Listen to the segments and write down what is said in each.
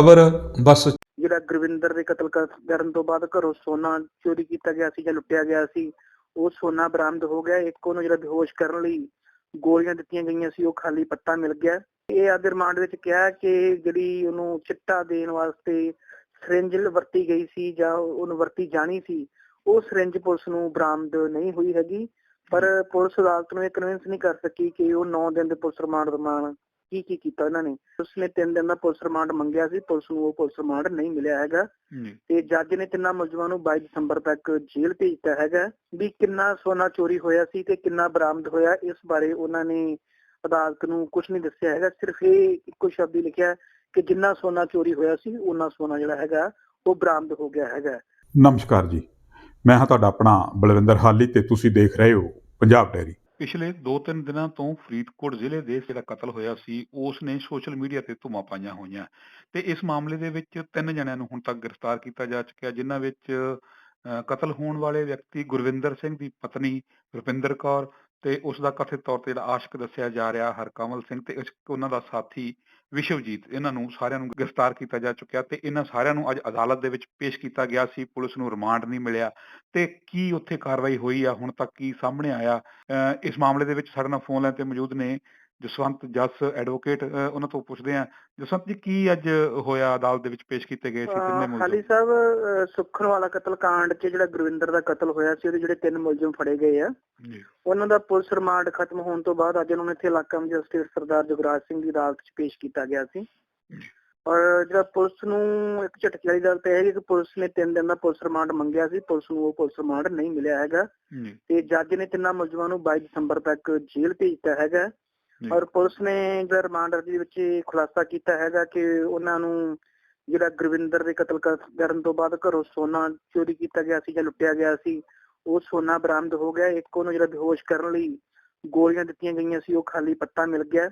ਖਬਰ, ਬਸ। ਜਿਹੜਾ ਗੁਰਵਿੰਦਰ ਦੇ ਕਤਲ ਕਰਨ ਤੋਂ ਬਾਅਦ ਘਰੋਂ ਸੋਨਾ ਚੋਰੀ ਕੀਤਾ ਗਿਆ ਸੀ ਜਾਂ ਲੁੱਟਿਆ ਗਿਆ ਸੀ, ਉਹ ਸੋਨਾ ਬਰਾਮਦ ਹੋ ਗਿਆ। ਇੱਕ ਉਹਨੂੰ ਜਿਹੜਾ ਬੇਹੋਸ਼ ਕਰਨ ਲਈ ਗੋਲੀਆਂ ਦਿੱਤੀਆਂ ਗਈਆਂ ਸੀ, ਉਹ ਖਾਲੀ ਪੱਤਾ ਮਿਲ ਗਿਆ। ਇਹ ਆਦਰ ਰਿਮਾਂਡ ਵਿੱਚ ਕਿਹਾ ਕਿ ਜਿਹੜੀ ਉਹਨੂੰ ਚਿੱਟਾ ਦੇਣ ਵਾਸਤੇ ਸਿਰਿੰਜ ਵਰਤੀ ਗਈ ਸੀ ਜਾਂ ਉਹਨੂੰ ਵਰਤੀ ਜਾਣੀ ਸੀ, ਉਹ ਸਿਰਿੰਜ ਪੁਲਿਸ ਨੂੰ ਬਰਾਮਦ ਨਹੀਂ ਹੋਈ ਹੈਗੀ। ਪਰ ਪੁਲਿਸ ਅਦਾਲਤ ਨੂੰ ਇਹ ਕਨਵਿੰਸ ਨਹੀਂ ਕਰ ਸਕੀ ਕਿ ਉਹ 9 ਦਿਨ ਦੇ ਪੁਲਿਸ ਰਿਮਾਂਡ ਦਰਮਾਨ ਕੀ ਕੀ ਕੀਤਾ ਇਹਨਾਂ ਨੇ? ਉਸਨੇ 3 ਦਿਨ ਦਾ ਪੁਲਿਸ ਰਿਮਾਂਡ ਮੰਗਿਆ ਸੀ ਪੁਲਿਸ ਨੂੰ ਉਹ ਪੁਲਿਸ ਰਿਮਾਂਡ ਨਹੀਂ ਮਿਲਿਆ ਹੈਗਾ। ਤੇ ਜੱਜ ਨੇ ਤਿੰਨਾਂ ਮੁਲਜ਼ਮਾਂ ਨੂੰ 22 ਦਸੰਬਰ ਤੱਕ ਜੇਲ੍ਹ ਭੇਜਤਾ ਹੈਗਾ ਵੀ ਕਿੰਨਾ ਸੋਨਾ ਚੋਰੀ ਹੋਇਆ ਸੀ ਤੇ ਕਿੰਨਾ ਬਰਾਮਦ ਹੋਇਆ ਇਸ ਬਾਰੇ ਉਹਨਾਂ ਨੇ ਅਦਾਲਤ ਨੂੰ ਕੁਝ ਨਹੀਂ ਦੱਸਿਆ ਹੈਗਾ। ਸਿਰਫ ਇਹ ਇੱਕੋ ਸ਼ਬਦ ਹੀ ਲਿਖਿਆ ਕਿ ਜਿੰਨਾ ਸੋਨਾ ਚੋਰੀ ਹੋਇਆ ਸੀ ਉਹਨਾਂ ਸੋਨਾ ਜਿਹੜਾ ਹੈਗਾ ਉਹ ਬਰਾਮਦ ਹੋ ਗਿਆ ਹੈਗਾ। ਨਮਸਕਾਰ ਜੀ। ਮੈਂ ਹਾਂ ਤੁਹਾਡਾ ਆਪਣਾ ਬਲਵਿੰਦਰ ਹਾਲੀ ਤੇ ਤੁਸੀਂ ਦੇਖ ਰਹੇ ਹੋ ਪੰਜਾਬ ਡੈਰੀ। ਪਿਛਲੇ 2-3 ਦਿਨਾਂ ਤੋਂ ਫਰੀਦਕੋਟ ਜ਼ਿਲ੍ਹੇ ਦੇ ਜਿਹੜਾ ਕਤਲ ਹੋਇਆ ਸੀ ਉਸ ਨੇ ਸੋਸ਼ਲ ਮੀਡੀਆ ਤੇ ਧੁੰਮਾਂ ਪਾਈਆਂ ਹੋਈਆਂ ਤੇ ਇਸ ਮਾਮਲੇ ਦੇ ਵਿੱਚ ਤਿੰਨ ਜਣਿਆਂ ਨੂੰ ਹੁਣ ਤੱਕ ਗ੍ਰਿਫਤਾਰ ਕੀਤਾ ਜਾ ਚੁੱਕਿਆ ਜਿਨ੍ਹਾਂ ਵਿੱਚ ਅ, ਕਤਲ ਹੋਣ ਵਾਲੇ ਵਿਅਕਤੀ ਗੁਰਵਿੰਦਰ ਸਿੰਘ ਦੀ ਪਤਨੀ ਰੁਪਿੰਦਰ ਕੌਰ ਤੇ ਉਸ ਦਾ ਕਥਿਤ ਤੌਰ ਤੇ ਜਿਹੜਾ ਆਸ਼ਕ ਦੱਸਿਆ ਜਾ ਰਿਹਾ ਹਰਕਮਲ ਸਿੰਘ ਤੇ ਇਸ- ਉਹਨਾਂ ਦਾ ਸਾਥੀ ਵਿਸ਼ਵਜੀਤ ਇਹਨਾਂ ਨੂੰ ਸਾਰਿਆਂ ਨੂੰ ਗ੍ਰਿਫਤਾਰ ਕੀਤਾ ਜਾ ਚੁੱਕਿਆ ਤੇ ਇਹਨਾਂ ਸਾਰਿਆਂ ਨੂੰ ਅੱਜ ਅਦਾਲਤ ਦੇ ਵਿੱਚ ਪੇਸ਼ ਕੀਤਾ ਗਿਆ ਸੀ ਪੁਲਿਸ ਨੂੰ ਰਿਮਾਂਡ ਨਹੀਂ ਮਿਲਿਆ ਤੇ ਕੀ ਉੱਥੇ ਕਾਰਵਾਈ ਹੋਈ ਆ ਹੁਣ ਤੱਕ ਕੀ ਸਾਹਮਣੇ ਆਇਆ? ਅ, ਇਸ ਮਾਮਲੇ ਦੇ ਵਿੱਚ ਸਾਡੇ ਨਾਲ ਫੋਨ ਲਾਈਨ ਤੇ ਮੌਜੂਦ ਨੇ ਜਸਵੰਤ ਜੱਸ ਐਡਵੋਕੇਟ ਉਹਨਾਂ ਤੋਂ ਪੁੱਛਦੇ ਆ ਜਸਵੰਤ ਜੀ ਕੀ ਅੱਜ ਹੋਇਆ? ਅਦਾਲਤ ਦੇ ਵਿੱਚ ਪੇਸ਼ ਕੀਤੇ ਗਏ ਸੀ ਕਿੰਨੇ ਮੁਲਜ਼ਮ? ਖਾਲੀ ਸਾਹਿਬ ਸੁੱਖਣ ਵਾਲਾ ਕਤਲ ਕਾਂਡ 'ਚ ਜਿਹੜਾ ਗੁਰਵਿੰਦਰ ਦਾ ਕਤਲ ਹੋਇਆ ਸੀ ਉਹਦੇ ਜਿਹੜੇ ਤਿੰਨ ਮੁਲਜ਼ਮ ਫੜੇ ਗਏ ਆ। ਉਹਨਾਂ ਦਾ ਪੁਲਿਸ ਰਿਮਾਂਡ ਖਤਮ ਹੋਣ ਤੋਂ ਬਾਅਦ ਅੱਜ ਉਹਨਾਂ ਨੂੰ ਇੱਥੇ ਇਲਾਕਾ ਮੈਜਿਸਟ੍ਰੇਟ ਸਰਦਾਰ ਜਗਰਾਜ ਸਿੰਘ ਦੀ ਅਦਾਲਤ 'ਚ ਪੇਸ਼ ਕੀਤਾ ਗਿਆ ਸੀ। ਔਰ ਜਿਹੜਾ ਪੁਲਿਸ ਨੂੰ ਇੱਕ ਝਟਕੇ ਵਾਲੀ ਗੱਲ ਤਾਂ ਹੈ ਕਿ ਪੁਲਿਸ ਨੇ 3 ਦਿਨ ਦਾ ਪੁਲਿਸ ਰਿਮਾਂਡ ਮੰਗਿਆ ਸੀ ਪੁਲਿਸ ਨੂੰ ਉਹ ਪੁਲਿਸ ਰਿਮਾਂਡ ਨਹੀਂ ਮਿਲਿਆ ਹੈਗਾ। ਤੇ ਜੱਜ ਨੇ ਤਿੰਨਾਂ ਮੁਲਜ਼ਮਾਂ ਨੂੰ 22 ਦਸੰਬਰ ਤੱਕ ਜੇਲ੍ਹ ਭੇਜਤਾ ਹੈਗਾ। ਔਰ ਪੁਲਿਸ ਨੇ ਜਿਹੜਾ ਰਿਮਾਂਡ ਅਰਜ਼ੀ ਵਿੱਚ ਖੁਲਾਸਾ ਕੀਤਾ ਹੈਗਾ ਕਿ ਉਹਨਾਂ ਨੂੰ ਜਿਹੜਾ ਗੁਰਵਿੰਦਰ ਦੇ ਕਤਲ ਕਰ- ਕਰਨ ਤੋਂ ਬਾਅਦ ਘਰੋਂ ਸੋਨਾ ਚੋਰੀ ਕੀਤਾ ਗਿਆ ਸੀ ਜਾਂ ਲੁੱਟਿਆ ਗਿਆ ਸੀ ਉਹ ਸੋਨਾ ਬਰਾਮਦ ਹੋ ਗਿਆ। ਇੱਕ ਉਹਨੂੰ ਜਿਹੜਾ ਬੇਹੋਸ਼ ਕਰਨ ਲਈ ਗੋਲੀਆਂ ਦਿੱਤੀਆਂ ਗਈਆਂ ਸੀ ਉਹ ਖਾਲੀ ਪੱਤਾ ਮਿਲ ਗਿਆ।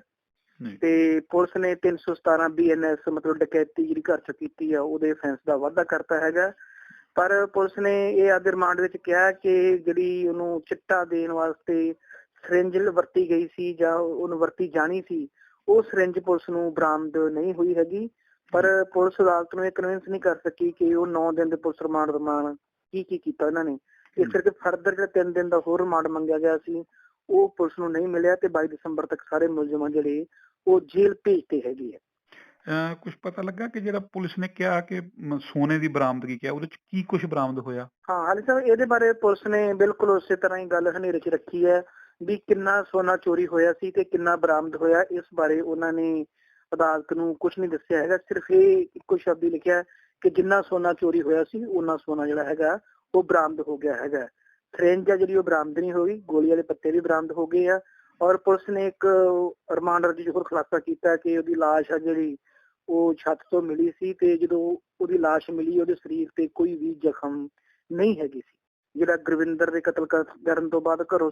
ਤੇ ਪੁਲਿਸ ਨੇ 317 ਬੀਐਨਐਸ ਮਤਲਬ ਡਕੈਤੀ ਜਿਹੜੀ ਘਰ ਚ ਕੀਤੀ ਆ ਉਹਦੇ ਫੈਂਸ ਦਾ ਵਾਅਦਾ ਕਰਤਾ ਹੈਗਾ। ਪਰ ਪੁਲਿਸ ਨੇ ਇਹ ਆਦਰ ਰਿਮਾਂਡ ਵਿੱਚ ਕਿਹਾ ਕਿ ਜਿਹੜੀ ਉਹਨੂੰ ਚਿੱਟਾ ਦੇਣ ਵਾਸਤੇ ਸਿਰਿੰਜ ਵਰਤੀ ਗਈ ਸੀ ਜਾਂ ਉਹਨੂੰ ਵਰਤੀ ਜਾਣੀ ਸੀ ਉਹ ਸਿਰਿੰਜ ਪੁਲਿਸ ਨੂੰ ਬਰਾਮਦ ਨਹੀਂ ਹੋਈ ਹੈਗੀ। ਪਰ ਪੁਲਿਸ ਅਦਾਲਤ ਨੂੰ ਇਹ ਕਨਵਿੰਸ ਨਹੀਂ ਕਰ ਸਕੀ ਕਿ ਉਹ 9 ਦਿਨ ਦੇ ਪੁਲਿਸ ਰਿਮਾਂਡ ਦਰਮਾਨ ਕੀ ਕੀ ਕੀਤਾ ਇਹਨਾਂ ਨੇ। ਇਸ। ਕਰਕੇ ਫਰਦਰ ਜਿਹੜਾ 3 ਦਿਨ ਦਾ ਹੋਰ ਰਿਮਾਂਡ ਮੰਗਿਆ ਗਿਆ ਸੀ ਉਹ ਪੁਲਿਸ ਨੂੰ ਨਹੀਂ ਮਿਲਿਆ ਤੇ 22 ਦਸੰਬਰ ਤੱਕ ਸਾਰੇ ਮੁਲਜ਼ਮਾਂ ਜਿਹੜੇ ਉਹ ਜੇਲ੍ਹ ਭੇਜਤੇ ਹੈਗੇ ਆ। ਕੁਝ ਪਤਾ ਲੱਗਾ ਕਿ ਜਿਹੜਾ ਪੁਲਿਸ ਨੇ ਕਿਹਾ ਕਿ ਸੋਨੇ ਦੀ ਬਰਾਮਦਗੀ ਕਿਹਾ ਉਹਦੇ ਚ ਕੀ ਕੁਝ ਬਰਾਮਦ ਹੋਇਆ? ਹਾਂ ਹਾਲੀ ਸਾਹਿਬ ਇਹਦੇ ਬਾਰੇ ਪੁਲਿਸ ਨੇ ਬਿਲਕੁਲ ਉਸੇ ਤਰ੍ਹਾਂ ਹੀ ਗੱਲ ਹਨੇਰੇ 'ਚ ਰੱਖੀ ਹੈ। ਵੀ ਕਿੰਨਾ ਸੋਨਾ ਚੋਰੀ ਹੋਇਆ ਸੀ ਤੇ ਕਿੰਨਾ ਬਰਾਮਦ ਹੋਇਆ, ਇਸ ਬਾਰੇ ਉਹਨਾਂ ਨੇ ਅਦਾਲਤ ਨੂੰ ਕੁਝ ਨਹੀਂ ਦੱਸਿਆ ਹੈਗਾ, ਸਿਰਫ ਇਹ ਇੱਕੋ ਸ਼ਬਦ ਹੀ ਲਿਖਿਆ ਕਿ ਜਿੰਨਾ ਸੋਨਾ ਚੋਰੀ ਹੋਇਆ ਸੀ ਉਹਨਾਂ ਸੋਨਾ ਜਿਹੜਾ ਹੈਗਾ, ਉਹ ਬਰਾਮਦ ਹੋ ਗਿਆ ਹੈਗਾ। ਸਿਰਿੰਜ ਜਿਹੜੀ ਉਹ ਬਰਾਮਦ ਨਹੀਂ ਹੋਈ, ਗੋਲੀ ਵਾਲੇ ਪੱਤੇ ਵੀ ਬਰਾਮਦ ਹੋ ਗਏ ਆ, ਔਰ ਪੁਲਿਸ ਨੇ ਇੱਕ ਰਿਮਾਂਡ ਅਰਜ਼ੀ 'ਚ ਹੋਰ ਖੁਲਾਸਾ ਕੀਤਾ ਕਿ ਉਹਦੀ ਲਾਸ਼ ਆ ਜਿਹੜੀ, ਉਹ ਛੱਤ ਤੋਂ ਮਿਲੀ ਸੀ ਤੇ ਜਦੋਂ ਉਹਦੀ ਲਾਸ਼ ਮਿਲੀ, ਉਹਦੇ ਸਰੀਰ ਤੇ ਕੋਈ ਵੀ ਜ਼ਖਮ ਨਹੀਂ ਹੈਗੀ ਸੀ। ਜਿਹੜਾ ਗੁਰਵਿੰਦਰ ਦੇ ਕਤਲ ਕਰਨ ਤੋਂ ਬਾਅਦ ਘਰੋਂ